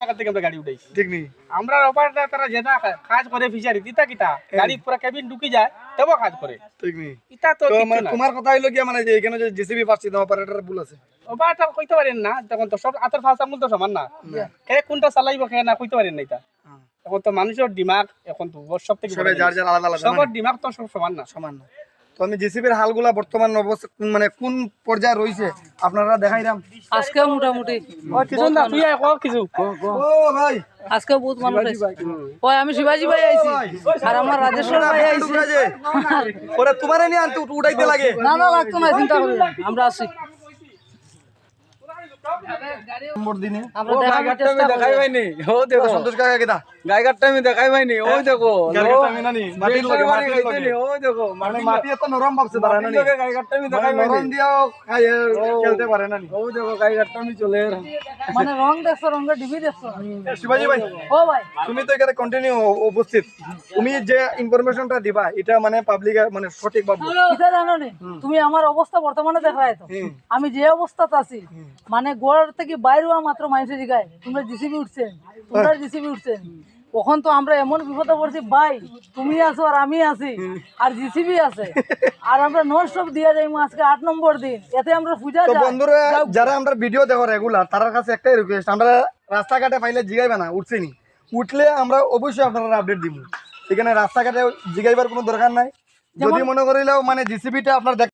টাকা থেকে আমরা গাড়ি উঠাইছি। ঠিক নেই। আমরা ওপারটা তারা যেটা কাজ করে ফিশারি তিতা কিতা গাড়ি পুরা কেবিন ঢুকি যায় তবে কাজ করে। ঠিক নেই। ইতা তো তো মানে তোমার কথা হইল কি মানে যে এখানে যে জেসিবি পাচ্ছি তোমার অপারেটর ভুল আছে। ওপারটা কইতে পারেন না তখন তো সব আতর ফাঁস আমুল তো সমান না। কে কোনটা চালাইব কে না কইতে পারেন না এটা এখন তো মানুষের দিমাগ এখন তো সব থেকে বড় সবাই যার যার আলাদা আলাদা সবার মানে। দিমাগ তো সব সমান না। সমান না। তো আমি জেসিবির হালগুলা বর্তমান অবস্থা মানে কোন পর্যায়ে রয়েছে আপনারা দেখাইরাম আজকে মোটামুটি ও কিছু না তুই এক কিছু। ও ভাই। আজকে বহুত মানুষ আইছে ওই আমি শিবাজি ভাই আইছি। আর আমার রাজেশ্বর ভাই আইছি। ওরে তোমারে নিয়ে আনতে উঠ- উঠাইতে লাগে। না না লাগতো না চিন্তা করি না। আমরা আসি নম্বর দিনে। আমরা দেখার চেষ্টা করি ও সন্তোষ কাকা কেদা গাইগারটা আমি দেখাই পাইনি ওই দেখো গাড়িটা আমি নানি মাটির লগে বেলটার বাড়ি মাটির লগে খাইতেনি, ওই দেখো মানে মাটি এত নরম ভাবছে তারা নানি। গাইগারটা আমি মানে দেখাই নরম দিয়াও খেলতে পারে নানি। ওই দেখো গাইগারটা আমি চলে মানে রং দেখছ রঙের ডিবি দেখছ? শিবাজি ভাই ও ভাই। তুমি তো এখানে কন্টিনিউ উপস্থিত। তুমি যে ইনফরমেশনটা দিবা এটা মানে পাবলিক মানে সঠিক ভাবে জানো নি? তুমি আমার অবস্থা বর্তমানে দেখায় তো। আমি যে অবস্থাতে আছি মানে গোড় থেকে বাইরে হওয়া মাত্র মানুষের জিগায় তোমরা জিসিবি উঠছেন তোমরা জিসিবি উঠছেন। তখন তো আমরা এমন বিপদে পড়ছি ভাই তুমি আছো আর আমি আছি আর জিসিবি আছে আর আমরা নন স্টপ দিয়ে যাই আজকে আট নম্বর দিন এতে আমরা পূজা তো বন্ধুরা যারা আমরা ভিডিও দেখো রেগুলার তার কাছে একটাই রিকোয়েস্ট আমরা রাস্তাঘাটে পাইলে জিগাইবে না উঠছে নি। উঠলে আমরা অবশ্যই আপনারা আপডেট দিব এখানে রাস্তাঘাটে জিগাইবার কোনো দরকার নাই। যদি মনে করিলেও মানে জিসিবিটা আপনার